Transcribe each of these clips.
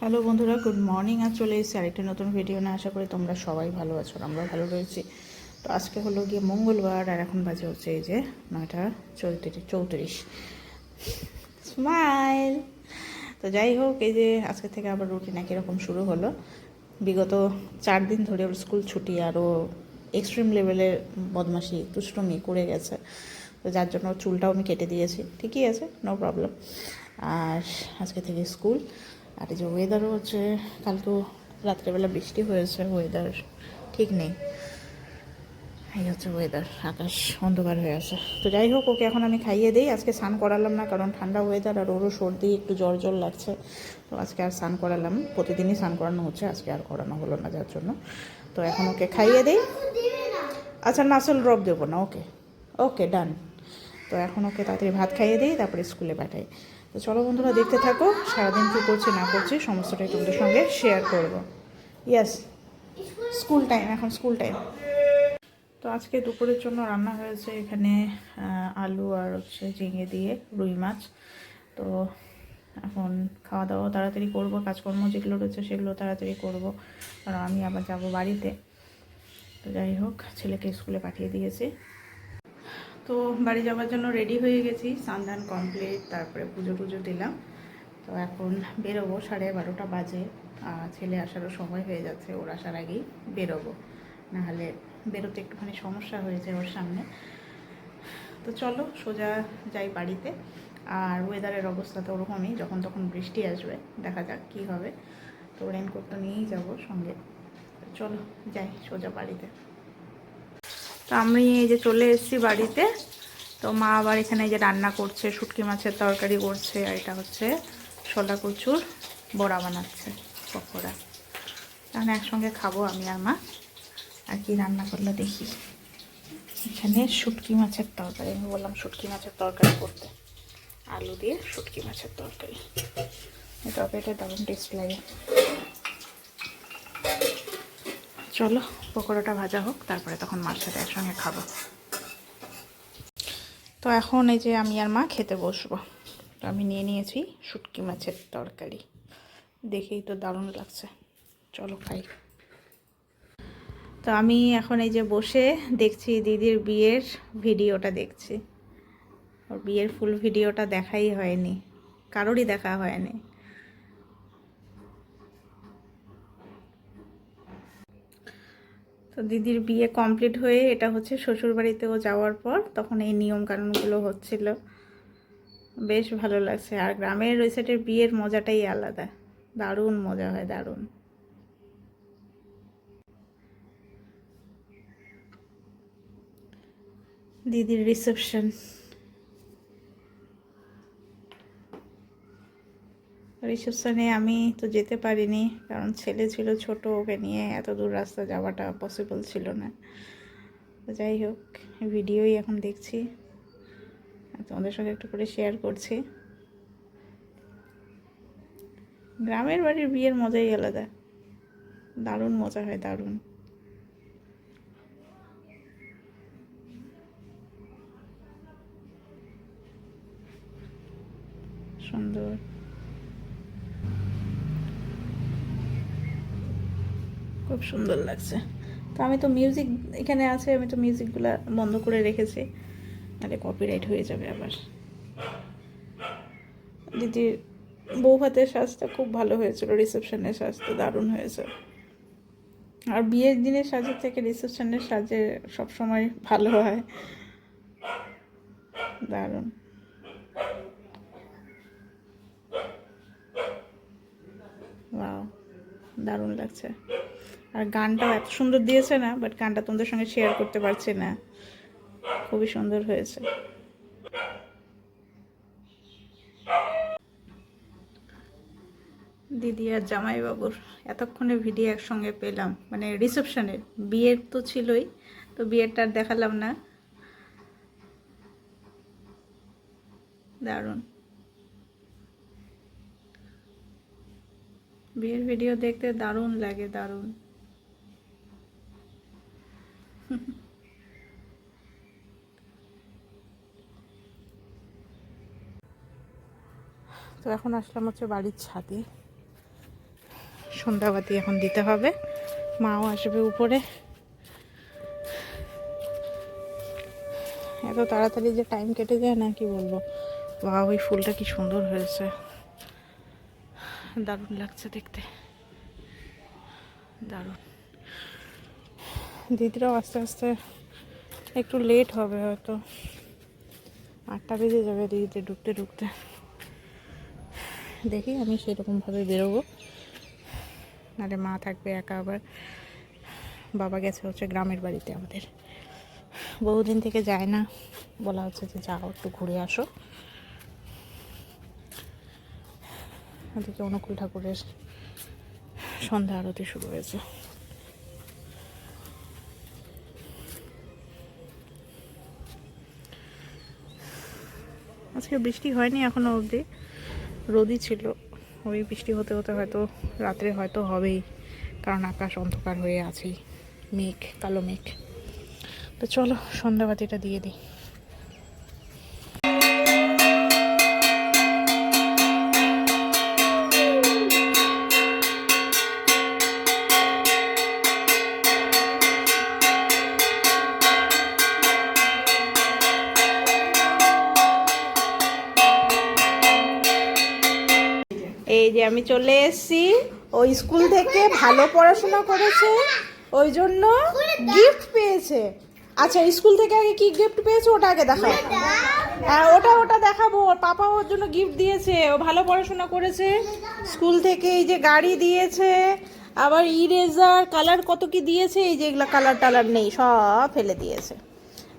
Hello বন্ধুরা, good morning. আর চলে এসেছি আরেকটি নতুন ভিডিও না আশা করি তোমরা সবাই ভালো আছো আমরা ভালো রয়েছি। তো আজকে হলো গিয়ে মঙ্গলবার আর এখন বাজে হচ্ছে এই যে নয়টা চৌত্রিশ চৌত্রিশ। স্মাইল তো যাই হোক, এই যে আজকে থেকে আবার রুটিন একই রকম শুরু হলো। বিগত চার দিন ধরে ওর স্কুল ছুটি আরও এক্সট্রিম লেভেলের বদমাশি, দুষ্টমি করে গেছে। তো যার জন্য চুলটাও আমি কেটে দিয়েছি। ঠিকই আছে নো প্রবলেম আর আজকে থেকে স্কুল আর এই যে ওয়েদারও হচ্ছে, কালকেও রাত্রেবেলা বৃষ্টি হয়েছে ওয়েদার ঠিক নেই। এই হচ্ছে ওয়েদার আকাশ অন্ধকার হয়ে আছে। তো যাই হোক, ওকে এখন আমি খাইয়ে দিই, আজকে স্নান করালাম না, কারণ ঠান্ডা ওয়েদার আর ওরও সর্দি, একটু জ্বর জ্বর লাগছে। তো আজকে আর স্নান করালাম, প্রতিদিনই স্নান করানো হচ্ছে, আজকে আর করানো হলো না যার জন্য। তো এখন ওকে খাইয়ে দিই। আচ্ছা নাসল ড্রপ দেবো না, ওকে। ওকে ডান তো এখন ওকে তাড়াতাড়ি ভাত খাইয়ে দিই, তারপরে স্কুলে পাঠাই। তো চলো বন্ধুরা, দেখতে থাকো। সারাদিন কী করছে, না করছে, সমস্তটাই তোমাদের সঙ্গে শেয়ার করব। ইয়াস স্কুল টাইম এখন স্কুল টাইম তো আজকে দুপুরের জন্য রান্না হয়েছে এখানে আলু আর হচ্ছে ঝিঙে দিয়ে রুই মাছ। তো এখন খাওয়া দাওয়া তাড়াতাড়ি করব, কাজকর্ম যেগুলো রয়েছে সেগুলো তাড়াতাড়ি করব। কারণ আমি আবার যাব বাড়িতে। তো যাই হোক, ছেলেকে স্কুলে পাঠিয়ে দিয়েছি। তো বাড়ি যাওয়ার জন্য রেডি হয়ে গেছি সান্ধান কমপ্লিট তারপরে পুজো টুজো দিলাম। তো এখন বেরোবো সাড়ে বারোটা বাজে ছেলে আসারও সময় হয়ে যাচ্ছে, ওর আসার আগেই বেরোবো। নাহলে বেরোতে একটুখানি সমস্যা হয়েছে ওর সামনে। তো চলো, সোজা যাই বাড়িতে। আর ওয়েদারের অবস্থা তো ওরকমই, যখন তখন বৃষ্টি আসবে, দেখা যাক কী হবে। তো রেনকোট তো নিয়েই যাব সঙ্গে। চলো, যাই সোজা বাড়িতে। তো আমি এই যে চলে এসেছি বাড়িতে। তো মা আবার এখানে যে রান্না করছে, শুটকি মাছের তরকারি করছে আর এটা হচ্ছে শোলা কচুর বড়া বানাচ্ছে, পকোড়া। তাহলে একসঙ্গে খাব, আমি আর মা। আর কি রান্না করল দেখি। এখানে শুটকি মাছের তরকারি, আমি বললাম শুটকি মাছের তরকারি করতে। আলু দিয়ে শুটকি মাছের তরকারি। তরকারিটা দারুণ টেস্ট লাগে। চলো, পকোড়াটা ভাজা হোক, তারপরে তখন মার সাথে একসঙ্গে খাব। তো এখন এই যে আমি আর মা খেতে বসবো। তো আমি নিয়ে নিয়েছি শুটকি মাছের তরকারি। দেখেই তো দারুণ লাগছে। চলো খাই। তো আমি এখন এই যে বসে দেখছি দিদির বিয়ের ভিডিওটা দেখছি। ওর বিয়ের ফুল ভিডিওটা দেখাই হয়নি। কারোরই দেখা হয়নি। তো দিদির বিয়ে কমপ্লিট হয়ে এটা হচ্ছে শ্বশুরবাড়িতেও যাওয়ার পর তখন এই নিয়ম কানুনগুলো হচ্ছিল। বেশ ভালো লাগছে। আর গ্রামের ওই সাইডের বিয়ের মজাটাই আলাদা। দারুণ মজা হয়, দারুণ। দিদির রিসেপশন রিসেপশনে আমি তো যেতে পারিনি, কারণ ছেলে ছিল ছোট, ওকে নিয়ে এত দূর রাস্তা যাওয়াটা পসিবল ছিল না। তো যাই হোক, ভিডিওই এখন দেখছি। তোমাদের সঙ্গে একটু করে শেয়ার করছি। গ্রামের বাড়ির বিয়ের মজাই আলাদা। দারুণ মজা হয়, দারুণ। সুন্দর। খুব সুন্দর লাগছে। তো আমি তো মিউজিক এখানে আছে, আমি তো মিউজিকগুলো বন্ধ করে রেখেছি। নাহলে কপিরাইট হয়ে যাবে আবার। দিদির বউ হাতের সাজটা খুব ভালো হয়েছিল রিসেপশনের সাজটা দারুণ হয়েছে। আর বিয়ের দিনের সাজের থেকে রিসেপশনের সাজে সবসময় ভালো হয়। দারুণ। দারুণ লাগছে। আর গানটাও এত সুন্দর দিয়েছে না বাট গানটা তোমাদের সঙ্গে শেয়ার করতে পারছি না। খুবই সুন্দর হয়েছে। দিদি আর জামাইবাবুর এতক্ষণে ভিডিও একসঙ্গে পেলাম। মানে রিসেপশনের বিয়ের তো ছিলই, তো বিয়েরটা আর দেখালাম না। দারুণ। বিয়ের ভিডিও দেখতে দারুণ লাগে, দারুণ। তো এখন আসলাম হচ্ছে বাড়ির ছাদে। সন্ধ্যাবাতি এখন দিতে হবে। মাও আসবে উপরে। এত তাড়াতাড়ি যে টাইম কেটে যায় না, কি বলব? বা ওই ফুলটা কি সুন্দর হয়েছে। দারুণ লাগছে দেখতে। দারুণ। দিদিরাও আস্তে আস্তে একটু লেট হবে হয়তো। আটটা বেজে যাবে দিদিতে ঢুকতে ঢুকতে। দেখি আমি সেরকমভাবে বেরোবো। নাহলে মা থাকবে একা আবার। বাবা গেছে হচ্ছে গ্রামের বাড়িতে আমাদের। বহুদিন থেকে যায় না। বলা হচ্ছে যে যাও, একটু ঘুরে আসো। ওদিকে অনুকূল ঠাকুরের সন্ধ্যা আরতি শুরু হয়েছে। আজকে বৃষ্টি হয়নি এখনও অবধি। রোদই ছিল। ওই বৃষ্টি হতে হতে হয়তো রাত্রে হয়তো হবেই, কারণ আকাশ অন্ধকার হয়ে আছে মেঘ, কালো মেঘ। তো চলো, সন্ধ্যাবাতিটা দিয়ে দিই। আমি চলে এসেছি। ওই স্কুল থেকে ভালো পড়াশোনা করেছে, ওই জন্য গিফট পেয়েছে। আচ্ছা স্কুল থেকে আগে কি গিফট পেয়েছে? ওটা আগে দেখাও। হ্যাঁ ওটা ওটা দেখাবো। ওর পাপা ওর জন্য গিফট দিয়েছে। ও ভালো পড়াশোনা করেছে। স্কুল থেকে এই যে গাড়ি দিয়েছে, আবার ইরেজার কালার কত কি দিয়েছে, এই যে এগুলো কালার টালার নেই, সব ফেলে দিয়েছে।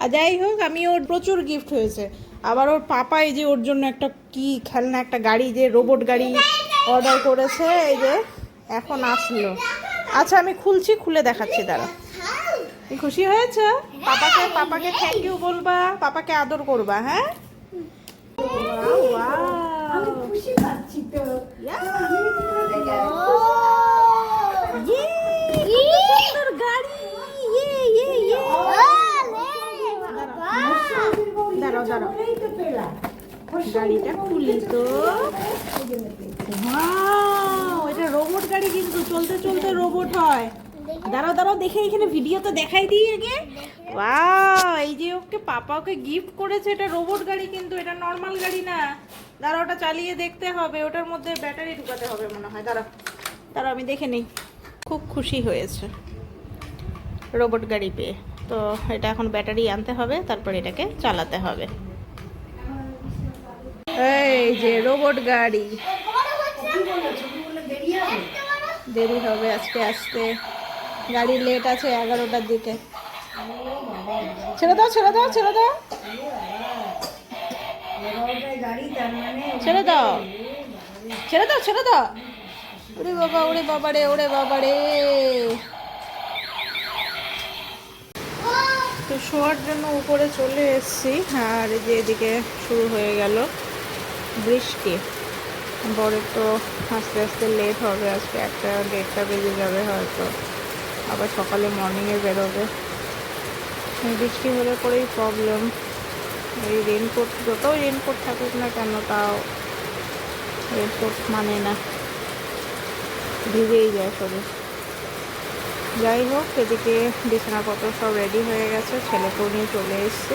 আর যাই হোক, আমি ওর প্রচুর গিফট হয়েছে। আবার ওর পাপা এই যে ওর জন্য একটা কি খেলনা, একটা গাড়ি, যে রোবট গাড়ি অর্ডার করেছে এই যে এখন আসলো। আচ্ছা আমি খুলছি খুলে দেখাচ্ছি দাঁড়া। খুশি হয়েছে? পাপাকে পাপাকে থ্যাংক ইউ বলবা পাপাকে আদর করবা হ্যাঁ? দাঁড়াও দাঁড়াও। গাড়িটা খুলি তো। এটা রোবট গাড়ি কিন্তু, চলতে চলতে রোবট হয়। দাঁড়াও দাঁড়াও, দেখে এখানে ভিডিওতে দেখাই দিই আগে। এই যে ওকে পাপা ওকে গিফট করেছে, এটা রোবট গাড়ি কিন্তু, এটা নর্মাল গাড়ি না। দাঁড়াও, ওটা চালিয়ে দেখতে হবে, ওটার মধ্যে ব্যাটারি ঢুকাতে হবে মনে হয়। দাঁড়াও দাঁড়াও, আমি দেখে নিই। খুব খুশি হয়েছে রোবট গাড়ি পেয়ে। তো এটা এখন ব্যাটারি আনতে হবে, তারপর এটাকে চালাতে হবে। এই যে রোবট গাড়ি। দেরি হবে আজকে আসতে। গাড়ি লেট আছে এগারোটার দিকে। ছেড়ে দাও ছেড়ে দাও ছেড়ে দাও। ছেড়ে দাও। ছেড়ে দাও ছেড়ে দাও। ওরে বাবা ওরে বাবা রে ওরে বাবা রে। তো শোয়ার জন্য উপরে চলে এসেছি। আর যে এদিকে শুরু হয়ে গেল। বৃষ্টি। বড় তো আস্তে আস্তে লেট হবে, আজকে একটা দেড়টা বেজে যাবে হয়তো। আবার সকালে মর্নিংয়ে বেরোবে। বৃষ্টি হলে পরেই প্রবলেম এই রেনকোট যত রেনকোট থাকুক না কেন, তাও রেনকোট মানে না। ভিজেই যায় শরীর। যাই হোক, এদিকে বিছানাপত্র সব রেডি হয়ে গেছে। ছেলেকেও নিয়ে চলে এসছে।